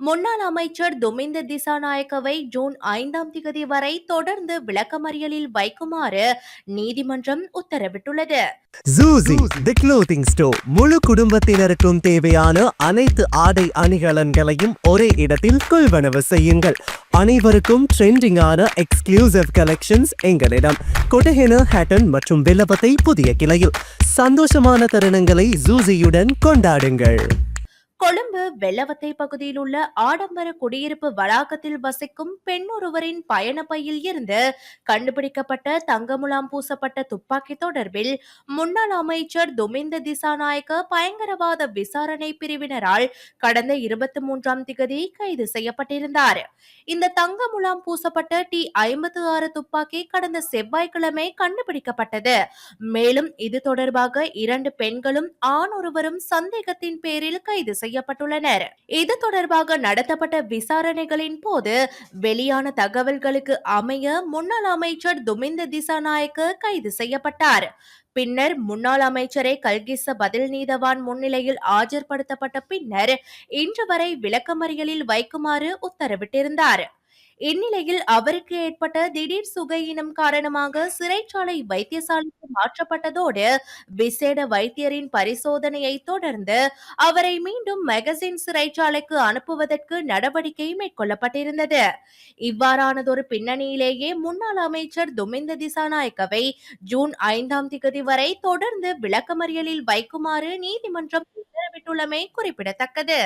முன்னாள் அமைச்சர் துமிந்த திசாநாயக்கவை ஜூன் ஐந்தாம் திகதி வரை தொடர்ந்து விளக்கமறியலில் வைக்குமாறு நீதிமன்றம் உத்தரவிட்டுள்ளது. ஜூசி தி க்ளோத்திங் ஸ்டோர் முழு குடும்பத்தினருக்கும் தேவையான அனைத்து ஆடை அணிகலன்களையும் ஒரே இடத்தில் கொள்வனவு செய்யுங்கள். அனைவருக்கும் ட்ரெண்டிங்கான எக்ஸ்க்ளூசிவ் கலெக்ஷன்ஸ் எங்களிடம். கொட்டஹென ஹேட்டன் மற்றும் வில்லபத்தை புதிய கிளையில். சந்தோஷமான தருணங்களை ஜூசியுடன் கொண்டாடுங்கள். கொழும்பு வெள்ளவத்தை பகுதியில் உள்ள ஆடம்பர குடியிருப்பு வளாகத்தில் வசிக்கும் பெண் ஒருவரின் பயணப்பையில் இருந்து கண்டுபிடிக்கப்பட்ட தங்கமுலாம் பூசப்பட்ட துப்பாக்கி தொடர்பில் முன்னாள் அமைச்சர் துமிந்த திசாநாயக்க பயங்கரவாத விசாரணை பிரிவினரால் கடந்த இருபத்தி மூன்றாம் திகதி கைது செய்யப்பட்டிருந்தார். இந்த தங்கமுலாம் பூசப்பட்ட டி ஐம்பத்தி ஆறு துப்பாக்கி கடந்த செவ்வாய்க்கிழமை கண்டுபிடிக்கப்பட்டது. மேலும் இது தொடர்பாக இரண்டு பெண்களும் ஆண் ஒருவரும் சந்தேகத்தின் பேரில் கைது செய்ய செய்யப்பட்டுள்ளனர். இது தொடர்பாக நடத்தப்பட்ட விசாரணைகளின் போது வெளியான தகவல்களுக்கு அமைய முன்னாள் அமைச்சர் துமிந்த திசாநாயக்க கைது செய்யப்பட்டார். பின்னர் முன்னாள் அமைச்சரை கல்கிச பதில் நீதவான் முன்னிலையில் ஆஜர்படுத்தப்பட்ட பின்னர் இன்று வரை விளக்கமறியலில் வைக்குமாறு உத்தரவிட்டிருந்தார். இந்நிலையில் அவருக்கு ஏற்பட்ட திடீர் சுகையினம் காரணமாக சிறைச்சாலை வைத்தியசாலைக்கு மாற்றப்பட்டதோடு விசேட வைத்தியரின் பரிசோதனையை தொடர்ந்து அவரை மீண்டும் மெகசின் சிறைச்சாலைக்கு அனுப்புவதற்கு நடவடிக்கை மேற்கொள்ளப்பட்டிருந்தது. இவ்வாறானதொரு பின்னணியிலேயே முன்னாள் அமைச்சர் துமிந்த திசாநாயக்கவை ஜூன் ஐந்தாம் திகதி வரை தொடர்ந்து விளக்கமறியலில் வைக்குமாறு நீதிமன்றம் உத்தரவிட்டுள்ளமை குறிப்பிடத்தக்கது.